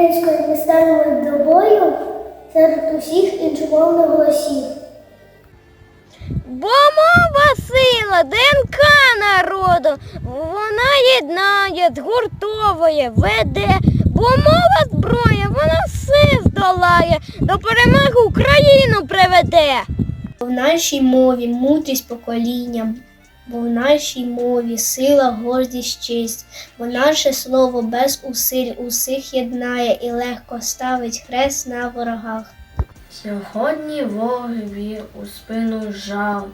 українською ми станемо до бою серед усіх іншомовних голосів. Бо мова сила, ДНК народу, вона єднає, згуртовує, веде, бо мова зброя, вона все здолає, до перемоги Україну приведе. В нашій мові мудрість покоління, бо в нашій мові сила, гордість, честь, бо наше слово без усиль усіх єднає і легко ставить хрест на ворогах. Сьогодні ворогові у спину жал.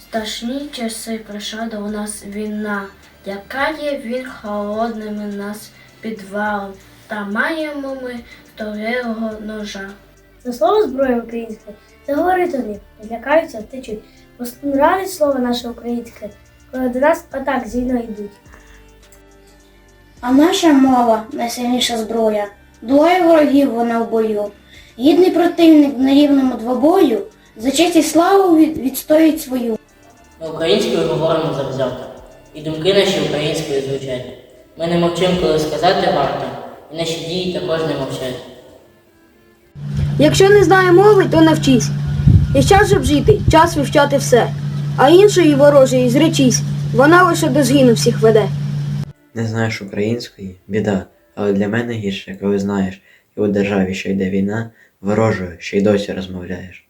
Страшні часи прийшла до нас війна, лякає він холодними нас підвалом, та маємо ми сторілого ножа. За слово зброя українська, це говорить вони, не злякаються, втечуть. Радить слово наше українське, коли до нас атак з війною йдуть. А наша мова найсильніша зброя. Двоє ворогів вона в бою. Гідний противник в нерівному двобою за честь і славу відстоїть свою. Ми українською говоримо завзято, і думки наші українською звучать. Ми не мовчимо, коли сказати варто, і наші дії також не мовчать. Якщо не знає мови, то навчись. І час щоб жити, час вивчати все. А іншої ворожої зречись, вона лише до згину всіх веде. Не знаєш української біда, але для мене гірше, коли знаєш, і у державі, що йде війна, ворожою, ще й досі розмовляєш.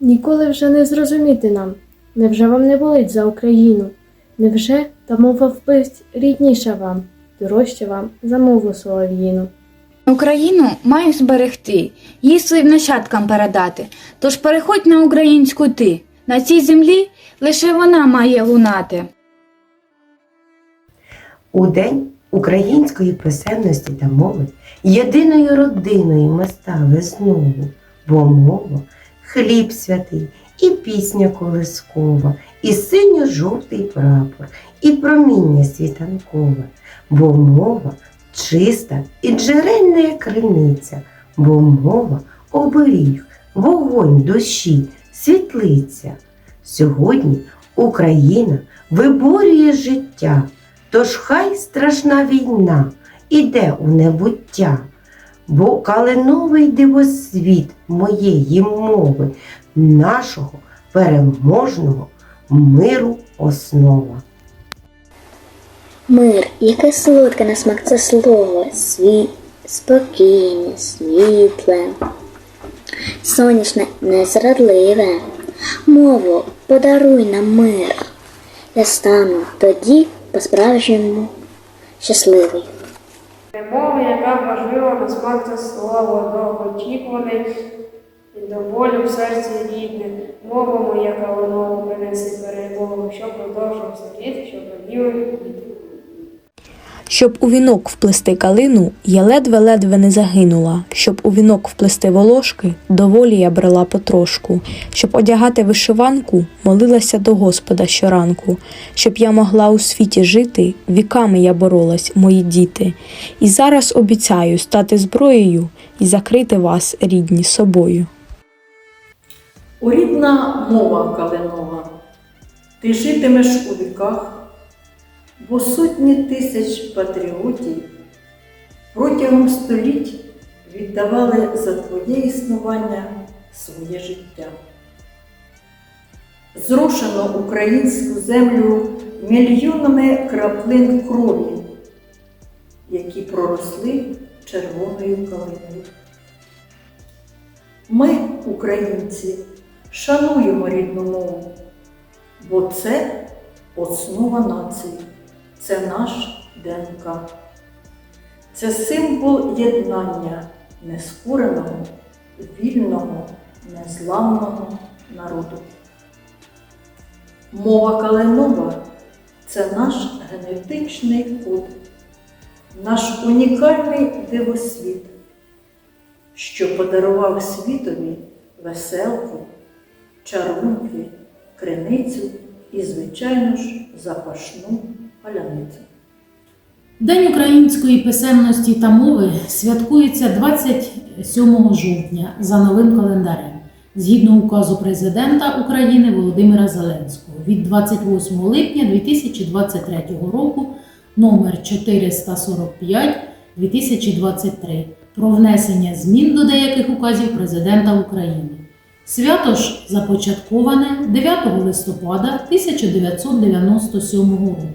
Ніколи вже не зрозуміти нам. Невже вам не болить за Україну? Невже та мова вбивць рідніша вам, дорожча вам за мову солов'їну? Україну маю зберегти, її своїм нащадкам передати. Тож переходь на українську ти. На цій землі лише вона має лунати. У день української писемності та мови єдиною родиною ми стали знову, бо мова хліб святий, і пісня колискова, і синьо-жовтий прапор, і проміння світанкове, бо мова чиста і джерельна як криниця, бо мова оберіг, вогонь душі, світлиця. Сьогодні Україна виборює життя. Тож хай страшна війна іде у небуття, бо калиновий дивосвіт моєї мови, нашого переможного миру основа. Мир, яке солодке на смак це слово, сві... спокійне, світле, сонячне, незрадливе. Мову, подаруй нам мир. Я стану тоді по-справжньому щасливий. Мова, яка важлива на смак це слово, довгоочікуване і до болю в серці рідне. Мова моя калинова принесе перемогу, що продовжився рід, що роділи квіти. Щоб у вінок вплести калину, я ледве-ледве не загинула. Щоб у вінок вплести волошки, доволі я брела потрошку. Щоб одягати вишиванку, молилася до Господа щоранку. Щоб я могла у світі жити, віками я боролась, мої діти. І зараз обіцяю стати зброєю і закрити вас, рідні, собою. О рідна мова калинова, ти житимеш у віках, бо сотні тисяч патріотів протягом століть віддавали за твоє існування своє життя. Зрошено українську землю мільйонами краплин крові, які проросли червоною калиною. Ми, українці, шануємо рідну мову, бо це основа нації, це наш ДНК. Це символ єднання нескореного, вільного, незламного народу. Мова калинова це наш генетичний код, наш унікальний дивосвіт, що подарував світові веселку, чарунки, криницю і, звичайно ж, запашну паляницю. День української писемності та мови святкується 27 жовтня за новим календарем, згідно указу президента України Володимира Зеленського від 28 липня 2023 року номер 445 2023 про внесення змін до деяких указів Президента України. Свято ж започатковане 9 листопада 1997 року.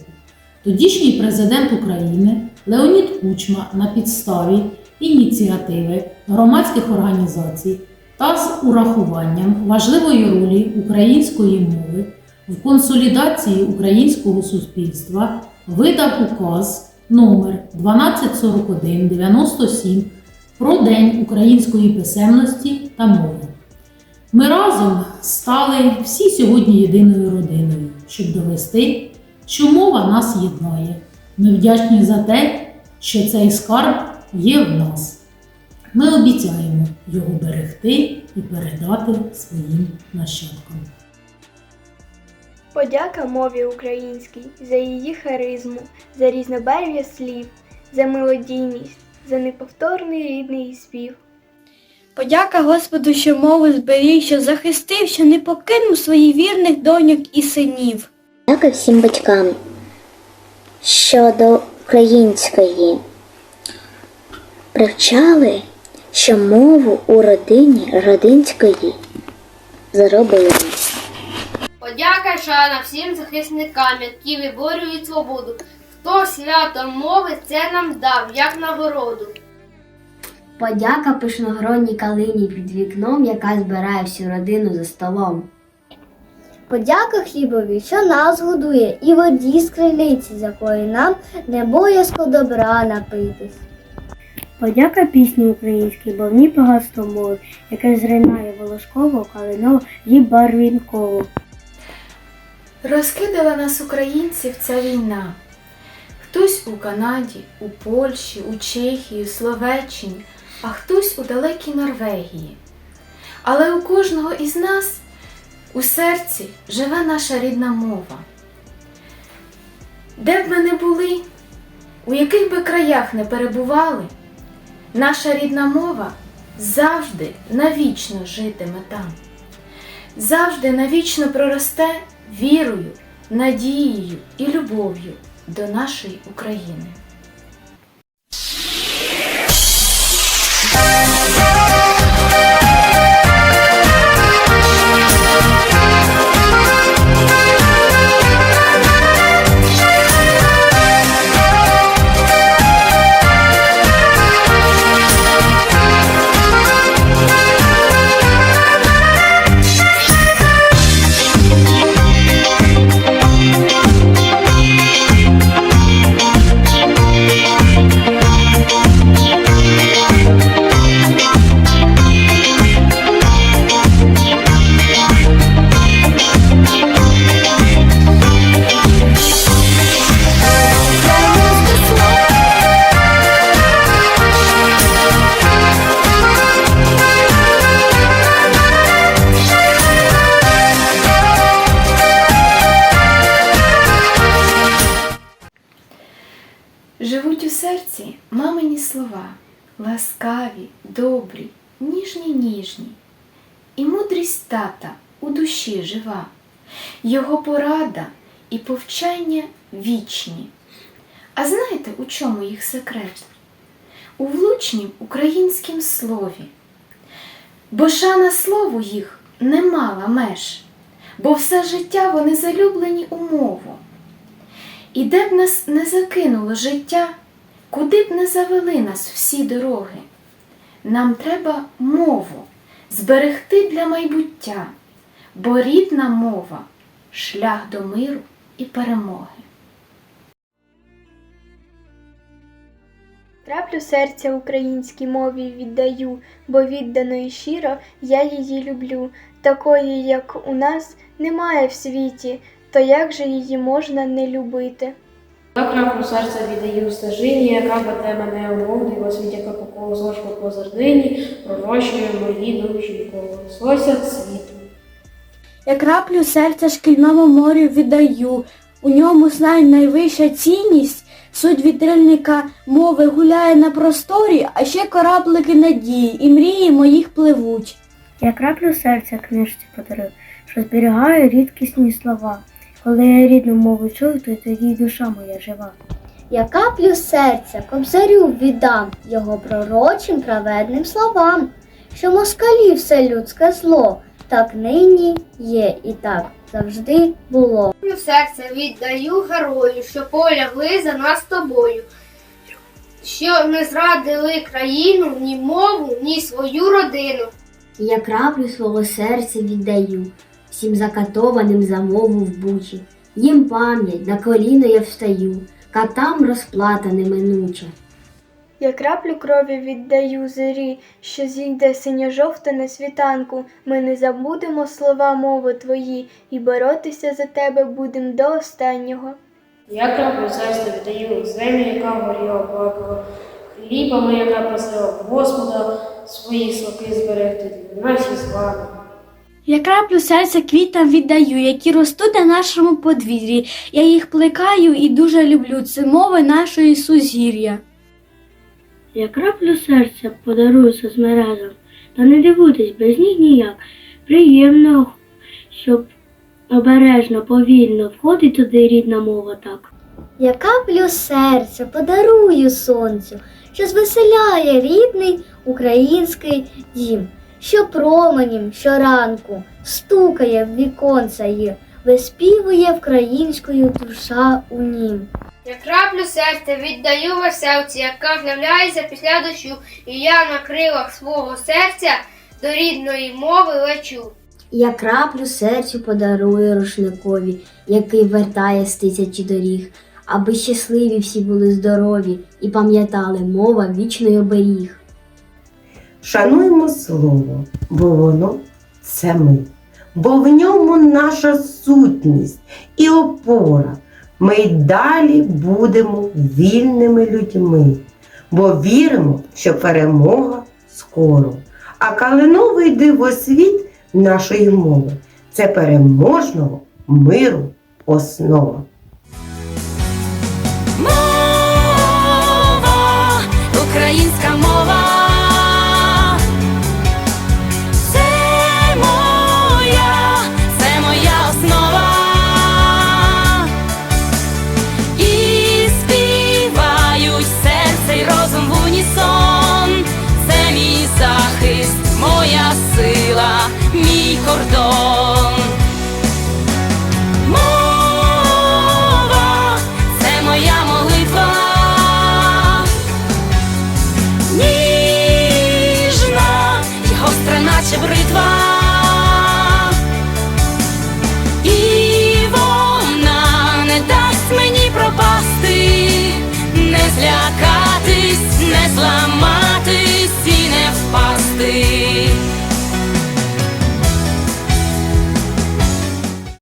Тодішній президент України Леонід Кучма на підставі ініціативи громадських організацій та з урахуванням важливої ролі української мови в консолідації українського суспільства видав указ номер 1241-97 про День української писемності та мови. Ми разом стали всі сьогодні єдиною родиною, щоб довести, що мова нас єднає. Ми вдячні за те, що цей скарб є в нас. Ми обіцяємо його берегти і передати своїм нащадкам. Подяка мові українській за її харизму, за різнобарв'я слів, за мелодійність, за неповторний рідний спів. Подяка Господу, що мову зберіг, що захистив, що не покинув своїх вірних доньок і синів. Дяка всім батькам, що до української привчали, що мову у родині родинської заробили. Подяка шана всім захисникам, які виборюють свободу. Хто свято мови це нам дав, як нагороду. Подяка пишногронній калині під вікном, яка збирає всю родину за столом. Подяка хлібові, що нас годує, і воді з криниці, з якої нам не боязко добра напитись. Подяка пісні українській, бо в ній багатство мови, яке зринає волошково, калиново і барвінково. Розкидала нас українців ця війна. Хтось у Канаді, у Польщі, у Чехії, у Словеччині, а хтось у далекій Норвегії. Але у кожного із нас у серці живе наша рідна мова. Де б ми не були, у яких би краях не перебували, наша рідна мова завжди навічно житиме там, завжди навічно проросте вірою, надією і любов'ю до нашої України. Добрі, ніжні, ніжні. І мудрість тата у душі жива, його порада і повчання вічні. А знаєте, у чому їх секрет? У влучнім українськім слові. Бо шана слову їх не мала меж, бо все життя вони залюблені у мову. І де б нас не закинуло життя, куди б не завели нас всі дороги, нам треба мову зберегти для майбуття, бо рідна мова шлях до миру і перемоги. Краплю серця українській мові віддаю, бо віддано і щиро я її люблю. Такої, як у нас, немає в світі, то як же її можна не любити? Я краплю серця віддаю стежині, яка веде мене у воду, і освіт, яка по колу з ложку по зернині, пророщує мої душі коло. Сосяд світу. Я краплю серця шкільному морю віддаю. У ньому знай найвища цінність, суть вітрильника мови гуляє на просторі, а ще кораблики надії і мрії моїх пливуть. Я краплю серця книжці подарив, що зберігає рідкісні слова. Коли я рідну мову чую, то тоді й душа моя жива. Я каплю серця кобзарю віддам його пророчим праведним словам, що москалі все людське зло, так нині є і так завжди було. Серце віддаю герою, що полягли за нас тобою. Що не зрадили країну, ні мову, ні свою родину. Я краплю свого серця віддаю всім закатованим за мову в бучі. Їм пам'ять, на коліно я встаю, катам розплата неминуча. Я краплю крові віддаю зорі, що зійде синьо-жовта на світанку. Ми не забудемо слова мови твої, і боротися за тебе будем до останнього. Я краплю серця віддаю землі, яка горіла плакала, хлібами, яка просила Господа свої слуги зберегти для наші вами. Я краплю серця квітам віддаю, які ростуть на нашому подвір'ї. Я їх плекаю і дуже люблю. Це мови нашої сузір'я. Я краплю серця подарую соцмережам, та не дивуйтесь без них ніяк. Приємно, щоб обережно, повільно входить туди рідна мова так. Я каплю серця подарую сонцю, що звеселяє рідний український дім, що променем щоранку стукає в віконце й виспівує українською душа у нім. Я краплю серця віддаю веселці, яка з'являється після дощу, і я на крилах свого серця до рідної мови лечу. Я краплю серцю подарую рушникові, який вертає з тисячі доріг, аби щасливі всі були здорові і пам'ятали мова вічний оберіг. Шануємо слово, бо воно це ми, бо в ньому наша сутність і опора. Ми й далі будемо вільними людьми, бо віримо, що перемога скоро. А калиновий дивосвіт нашої мови це переможного миру основа. Мова, українська